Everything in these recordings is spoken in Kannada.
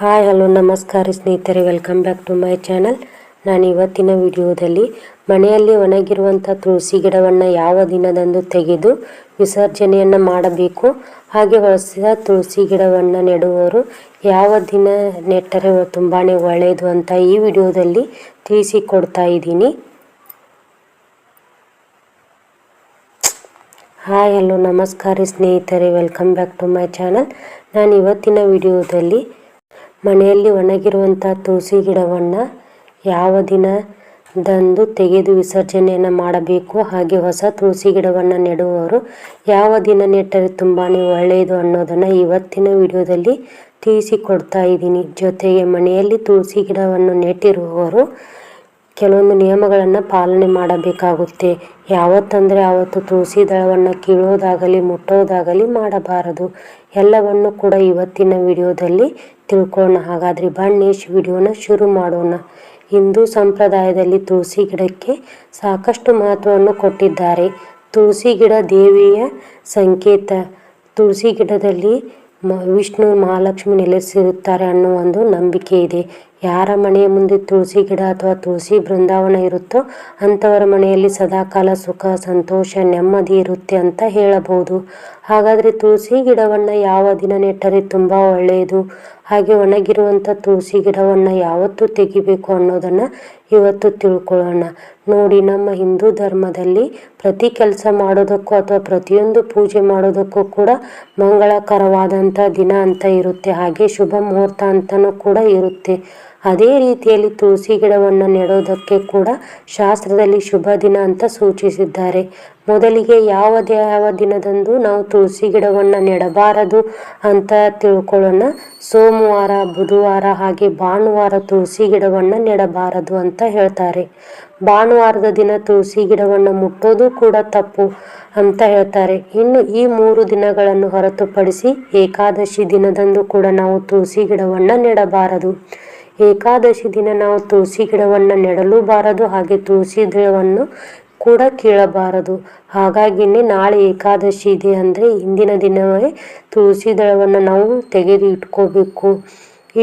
ಹಾಯ್, ಹಲೋ, ನಮಸ್ಕಾರ ಸ್ನೇಹಿತರೆ, welcome back to my channel. ನಾನು ಇವತ್ತಿನ ವಿಡಿಯೋದಲ್ಲಿ ಮನೆಯಲ್ಲಿ ಒಣಗಿರುವಂಥ ತುಳಸಿ ಗಿಡವನ್ನು ಯಾವ ದಿನದಂದು ತೆಗೆದು ವಿಸರ್ಜನೆಯನ್ನು ಮಾಡಬೇಕು, ಹಾಗೆ ಹೊಸ ತುಳಸಿ ಗಿಡವನ್ನು ನೆಡುವವರು ಯಾವ ದಿನ ನೆಟ್ಟರೆ ತುಂಬಾ ಒಳ್ಳೆಯದು ಅಂತ ಈ ವಿಡಿಯೋದಲ್ಲಿ ತಿಳಿಸಿಕೊಡ್ತಾ ಇದ್ದೀನಿ. ಹಾಯ್, ಹಲೋ, ನಮಸ್ಕಾರ ಸ್ನೇಹಿತರೆ, welcome back to my channel. ನಾನು ಇವತ್ತಿನ ವಿಡಿಯೋದಲ್ಲಿ ಮನೆಯಲ್ಲಿ ಒಣಗಿರುವಂತಹ ತುಳಸಿ ಗಿಡವನ್ನು ಯಾವ ದಿನದಂದು ತೆಗೆದು ವಿಸರ್ಜನೆಯನ್ನು ಮಾಡಬೇಕು, ಹಾಗೆ ಹೊಸ ತುಳಸಿ ಗಿಡವನ್ನು ನೆಡುವವರು ಯಾವ ದಿನ ನೆಟ್ಟರೆ ತುಂಬಾ ಒಳ್ಳೆಯದು ಅನ್ನೋದನ್ನು ಇವತ್ತಿನ ವಿಡಿಯೋದಲ್ಲಿ ತಿಳಿಸಿಕೊಡ್ತಾ ಇದ್ದೀನಿ. ಜೊತೆಗೆ ಮನೆಯಲ್ಲಿ ತುಳಸಿ ಗಿಡವನ್ನು ನೆಟ್ಟಿರುವವರು ಕೆಲವೊಂದು ನಿಯಮಗಳನ್ನು ಪಾಲನೆ ಮಾಡಬೇಕಾಗುತ್ತೆ. ಯಾವತ್ತಂದರೆ ಆವತ್ತು ತುಳಸಿ ದಳವನ್ನು ಕೀಳೋದಾಗಲಿ, ಮುಟ್ಟೋದಾಗಲಿ ಮಾಡಬಾರದು. ಎಲ್ಲವನ್ನು ಕೂಡ ಇವತ್ತಿನ ವಿಡಿಯೋದಲ್ಲಿ ತಿಳ್ಕೊಳ್ಳೋಣ. ಹಾಗಾದರೆ ಬನ್ನಿ ವಿಡಿಯೋನ ಶುರು ಮಾಡೋಣ. ಹಿಂದೂ ಸಂಪ್ರದಾಯದಲ್ಲಿ ತುಳಸಿ ಗಿಡಕ್ಕೆ ಸಾಕಷ್ಟು ಮಹತ್ವವನ್ನು ಕೊಟ್ಟಿದ್ದಾರೆ. ತುಳಸಿ ಗಿಡ ದೇವಿಯ ಸಂಕೇತ. ತುಳಸಿ ಗಿಡದಲ್ಲಿ ಮ ವಿಷ್ಣು ಮಹಾಲಕ್ಷ್ಮಿ ನೆಲೆಸಿರುತ್ತಾರೆ ಅನ್ನೋ ಒಂದು ನಂಬಿಕೆ ಇದೆ. ಯಾರ ಮನೆಯ ಮುಂದೆ ತುಳಸಿ ಗಿಡ ಅಥವಾ ತುಳಸಿ ಬೃಂದಾವನ ಇರುತ್ತೋ ಅಂಥವರ ಮನೆಯಲ್ಲಿ ಸದಾಕಾಲ ಸುಖ, ಸಂತೋಷ, ನೆಮ್ಮದಿ ಇರುತ್ತೆ ಅಂತ ಹೇಳಬಹುದು. ಹಾಗಾದರೆ ತುಳಸಿ ಗಿಡವನ್ನು ಯಾವ ದಿನ ನೆಟ್ಟರೆ ತುಂಬ ಒಳ್ಳೆಯದು? ಹಾಗೆ ಒಣಗಿರುವಂಥ ತುಳಸಿ ಗಿಡವನ್ನು ಯಾವತ್ತು ತೆಗಿಬೇಕು ಅನ್ನೋದನ್ನು ಇವತ್ತು ತಿಳ್ಕೊಳ್ಳೋಣ. ನೋಡಿ, ನಮ್ಮ ಹಿಂದೂ ಧರ್ಮದಲ್ಲಿ ಪ್ರತಿ ಕೆಲಸ ಮಾಡೋದಕ್ಕೂ ಅಥವಾ ಪ್ರತಿಯೊಂದು ಪೂಜೆ ಮಾಡೋದಕ್ಕೂ ಕೂಡ ಮಂಗಳಕರವಾದಂಥ ದಿನ ಅಂತ ಇರುತ್ತೆ. ಹಾಗೆ ಶುಭ ಮುಹೂರ್ತ ಅಂತಲೂ ಕೂಡ ಇರುತ್ತೆ. ಅದೇ ರೀತಿಯಲ್ಲಿ ತುಳಸಿ ಗಿಡವನ್ನು ನೆಡೋದಕ್ಕೆ ಕೂಡ ಶಾಸ್ತ್ರದಲ್ಲಿ ಶುಭ ದಿನ ಅಂತ ಸೂಚಿಸಿದ್ದಾರೆ. ಮೊದಲಿಗೆ ಯಾವ ಯಾವ ದಿನದಂದು ನಾವು ತುಳಸಿ ಗಿಡವನ್ನು ನೆಡಬಾರದು ಅಂತ ತಿಳ್ಕೊಳ್ಳೋಣ. ಸೋಮವಾರ, ಬುಧವಾರ ಹಾಗೆ ಭಾನುವಾರ ತುಳಸಿ ಗಿಡವನ್ನು ನೆಡಬಾರದು ಅಂತ ಹೇಳ್ತಾರೆ. ಭಾನುವಾರದ ದಿನ ತುಳಸಿ ಗಿಡವನ್ನು ಮುಟ್ಟೋದು ಕೂಡ ತಪ್ಪು ಅಂತ ಹೇಳ್ತಾರೆ. ಇನ್ನು ಈ ಮೂರು ದಿನಗಳನ್ನು ಹೊರತುಪಡಿಸಿ ಏಕಾದಶಿ ದಿನದಂದು ಕೂಡ ನಾವು ತುಳಸಿ ಗಿಡವನ್ನು ನೆಡಬಾರದು. ಏಕಾದಶಿ ದಿನ ನಾವು ತುಳಸಿ ಗಿಡವನ್ನು ನೆಡಲು ಬಾರದು ಹಾಗೆ ತುಳಸಿ ಗಿಡವನ್ನು ಕೂಡ ಕೀಳಬಾರದು. ಹಾಗಾಗಿನೇ ನಾಳೆ ಏಕಾದಶಿ ಇದೆ ಅಂದರೆ ಇಂದಿನ ದಿನವೇ ತುಳಸಿ ದಳವನ್ನು ನಾವು ತೆಗೆದು ಇಟ್ಕೋಬೇಕು.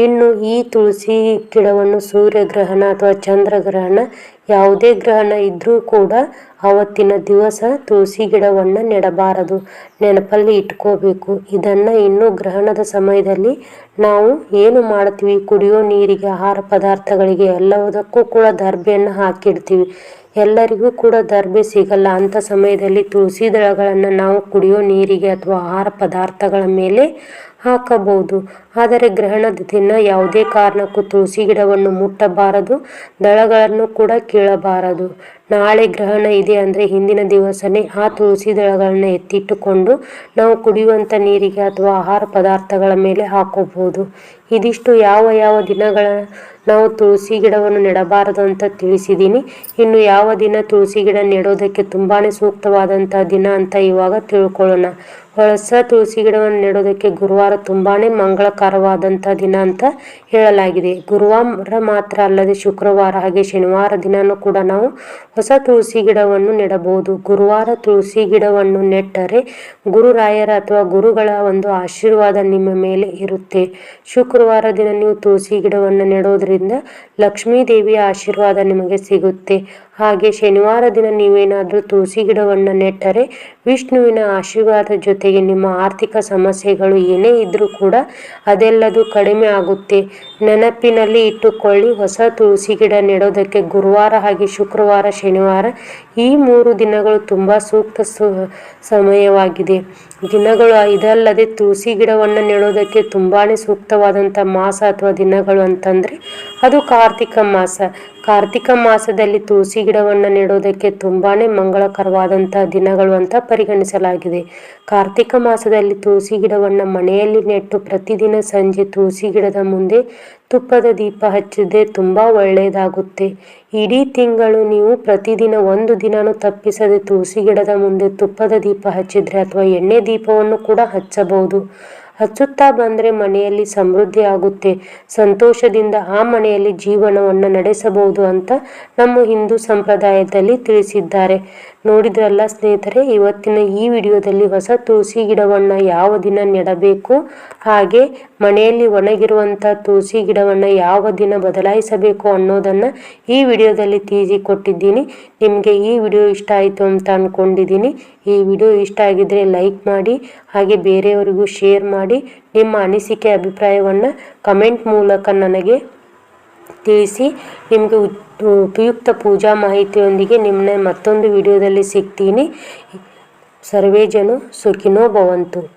ಇನ್ನು ಈ ತುಳಸಿ ಗಿಡವನ್ನು ಸೂರ್ಯಗ್ರಹಣ ಅಥವಾ ಚಂದ್ರಗ್ರಹಣ ಯಾವುದೇ ಗ್ರಹಣ ಇದ್ದರೂ ಕೂಡ ಆವತ್ತಿನ ದಿವಸ ತುಳಸಿ ಗಿಡವನ್ನು ನೆಡಬಾರದು. ನೆನಪಲ್ಲಿ ಇಟ್ಕೋಬೇಕು. ಇದನ್ನು ಇನ್ನು ಗ್ರಹಣದ ಸಮಯದಲ್ಲಿ ನಾವು ಏನು ಮಾಡ್ತೀವಿ? ಕುಡಿಯೋ ನೀರಿಗೆ, ಆಹಾರ ಪದಾರ್ಥಗಳಿಗೆ ಎಲ್ಲದಕ್ಕೂ ಕೂಡ ದರ್ಬೆಯನ್ನು ಹಾಕಿಡ್ತೀವಿ. ಎಲ್ಲರಿಗೂ ಕೂಡ ದರ್ಬೆ ಸಿಗಲ್ಲ. ಅಂಥ ಸಮಯದಲ್ಲಿ ತುಳಸಿ ದಳಗಳನ್ನು ನಾವು ಕುಡಿಯೋ ನೀರಿಗೆ ಅಥವಾ ಆಹಾರ ಪದಾರ್ಥಗಳ ಮೇಲೆ ಹಾಕಬಹುದು. ಆದರೆ ಗ್ರಹಣದ ದಿನ ಯಾವುದೇ ಕಾರಣಕ್ಕೂ ತುಳಸಿ ಗಿಡವನ್ನು ಮುಟ್ಟಬಾರದು ದಳಗಳನ್ನು ಕೂಡ ಕೀಳಬಾರದು. ನಾಳೆ ಗ್ರಹಣ ಇದೆ ಅಂದರೆ ಹಿಂದಿನ ದಿವಸನೇ ಆ ತುಳಸಿ ದಳಗಳನ್ನ ಎತ್ತಿಟ್ಟುಕೊಂಡು ನಾವು ಕುಡಿಯುವಂಥ ನೀರಿಗೆ ಅಥವಾ ಆಹಾರ ಪದಾರ್ಥಗಳ ಮೇಲೆ ಹಾಕೋಬಹುದು. ಇದಿಷ್ಟು ಯಾವ ಯಾವ ದಿನಗಳ ನಾವು ತುಳಸಿ ಗಿಡವನ್ನು ನೆಡಬಾರದು ಅಂತ ತಿಳಿಸಿದ್ದೀನಿ ಇನ್ನು ಯಾವ ದಿನ ತುಳಸಿ ಗಿಡ ನೆಡೋದಕ್ಕೆ ತುಂಬಾ ಸೂಕ್ತವಾದಂಥ ದಿನ ಅಂತ ಇವಾಗ ತಿಳ್ಕೊಳ್ಳೋಣ. ಹೊಳಸ ತುಳಸಿ ಗಿಡವನ್ನು ನೆಡೋದಕ್ಕೆ ಗುರುವಾರ ತುಂಬಾ ಮಂಗಳಕರವಾದಂಥ ದಿನ ಅಂತ ಹೇಳಲಾಗಿದೆ. ಗುರುವಾರ ಮಾತ್ರ ಅಲ್ಲದೆ ಶುಕ್ರವಾರ ಹಾಗೆ ಶನಿವಾರ ದಿನವೂ ಕೂಡ ನಾವು ಹೊಸ ತುಳಸಿ ಗಿಡವನ್ನು ನೆಡಬಹುದು. ಗುರುವಾರ ತುಳಸಿ ಗಿಡವನ್ನು ನೆಟ್ಟರೆ ಗುರುರಾಯರ ಅಥವಾ ಗುರುಗಳ ಒಂದು ಆಶೀರ್ವಾದ ನಿಮ್ಮ ಮೇಲೆ ಇರುತ್ತೆ. ಶುಕ್ರವಾರ ದಿನ ನೀವು ತುಳಸಿ ಗಿಡವನ್ನು ನೆಡೋದ್ರಿಂದ ಲಕ್ಷ್ಮೀ ದೇವಿಯ ಆಶೀರ್ವಾದ ನಿಮಗೆ ಸಿಗುತ್ತೆ. ಹಾಗೆ ಶನಿವಾರ ದಿನ ನೀವೇನಾದರೂ ತುಳಸಿ ಗಿಡವನ್ನು ನೆಟ್ಟರೆ ವಿಷ್ಣುವಿನ ಆಶೀರ್ವಾದ ಜೊತೆಗೆ ನಿಮ್ಮ ಆರ್ಥಿಕ ಸಮಸ್ಯೆಗಳು ಏನೇ ಇದ್ದರೂ ಕೂಡ ಅದೆಲ್ಲದೂ ಕಡಿಮೆ ಆಗುತ್ತೆ. ನೆನಪಿನಲ್ಲಿ ಇಟ್ಟುಕೊಳ್ಳಿ, ಹೊಸ ತುಳಸಿ ಗಿಡ ನೆಡೋದಕ್ಕೆ ಗುರುವಾರ ಹಾಗೆ ಶುಕ್ರವಾರ, ಶನಿವಾರ ಈ ಮೂರು ದಿನಗಳು ತುಂಬ ಸೂಕ್ತ ಸಮಯವಾಗಿದೆ. ದಿನಗಳು ಇದಲ್ಲದೆ ತುಳಸಿ ಗಿಡವನ್ನು ನೆಡೋದಕ್ಕೆ ತುಂಬಾ ಸೂಕ್ತವಾದಂಥ ಮಾಸ ಅಥವಾ ದಿನಗಳು ಅಂತಂದರೆ ಅದು ಕಾರ್ತಿಕ ಮಾಸ. ಕಾರ್ತಿಕ ಮಾಸದಲ್ಲಿ ತುಳಸಿ ಗಿಡವನ್ನು ನೆಡೋದಕ್ಕೆ ತುಂಬಾ ಮಂಗಳಕರವಾದಂಥ ದಿನಗಳು ಅಂತ ಪರಿಗಣಿಸಲಾಗಿದೆ. ಕಾರ್ತಿಕ ಮಾಸದಲ್ಲಿ ತುಳಸಿ ಗಿಡವನ್ನು ಮನೆಯಲ್ಲಿ ನೆಟ್ಟು ಪ್ರತಿದಿನ ಸಂಜೆ ತುಳಸಿ ಗಿಡದ ಮುಂದೆ ತುಪ್ಪದ ದೀಪ ಹಚ್ಚಿದ್ರೆ ತುಂಬ ಒಳ್ಳೆಯದಾಗುತ್ತೆ. ಇಡೀ ತಿಂಗಳು ನೀವು ಪ್ರತಿದಿನ ಒಂದು ದಿನನೂ ತಪ್ಪಿಸದೆ ತುಳಸಿ ಗಿಡದ ಮುಂದೆ ತುಪ್ಪದ ದೀಪ ಹಚ್ಚಿದ್ರೆ ಅಥವಾ ಎಣ್ಣೆ ದೀಪವನ್ನು ಕೂಡ ಹಚ್ಚಬಹುದು. ಹಚ್ಚುತ್ತಾ ಬಂದರೆ ಮನೆಯಲ್ಲಿ ಸಮೃದ್ಧಿ ಆಗುತ್ತೆ. ಸಂತೋಷದಿಂದ ಆ ಮನೆಯಲ್ಲಿ ಜೀವನವನ್ನು ನಡೆಸಬಹುದು ಅಂತ ನಮ್ಮ ಹಿಂದೂ ಸಂಪ್ರದಾಯದಲ್ಲಿ ತಿಳಿಸಿದ್ದಾರೆ. ನೋಡಿದ್ರಲ್ಲ ಸ್ನೇಹಿತರೆ, ಇವತ್ತಿನ ಈ ವಿಡಿಯೋದಲ್ಲಿ ಹೊಸ ತುಳಸಿ ಗಿಡವನ್ನು ಯಾವ ದಿನ ನೆಡಬೇಕು? ಹಾಗೆ ಮನೆಯಲ್ಲಿ ಒಣಗಿರುವಂಥ ತುಳಸಿ ಗಿಡವನ್ನು ಯಾವ ದಿನ ಬದಲಾಯಿಸಬೇಕು ಅನ್ನೋದನ್ನು ಈ ವಿಡಿಯೋದಲ್ಲಿ ಕೊಟ್ಟಿದ್ದೀನಿ ನಿಮಗೆ ಈ ವಿಡಿಯೋ ಇಷ್ಟ ಆಯಿತು ಅಂತ ಅಂದ್ಕೊಂಡಿದ್ದೀನಿ ಈ ವಿಡಿಯೋ ಇಷ್ಟ ಆಗಿದ್ದರೆ ಲೈಕ್ ಮಾಡಿ, ಹಾಗೆ ಬೇರೆಯವರಿಗೂ ಶೇರ್ ಮಾಡಿ, ನಿಮ್ಮ ಅನಿಸಿಕೆ, ಅಭಿಪ್ರಾಯವನ್ನು ಕಮೆಂಟ್ ಮೂಲಕ ನನಗೆ ತಿಳಿಸಿ. ನಿಮಗೆ ಉಪಯುಕ್ತ ಪೂಜಾ ಮಾಹಿತಿಯೊಂದಿಗೆ ನಿಮ್ಮನ್ನ ಮತ್ತೊಂದು ವಿಡಿಯೋದಲ್ಲಿ ಸಿಗ್ತೀನಿ. ಸರ್ವೇ ಜನ ಸುಖಿನೋ ಭವಂತು.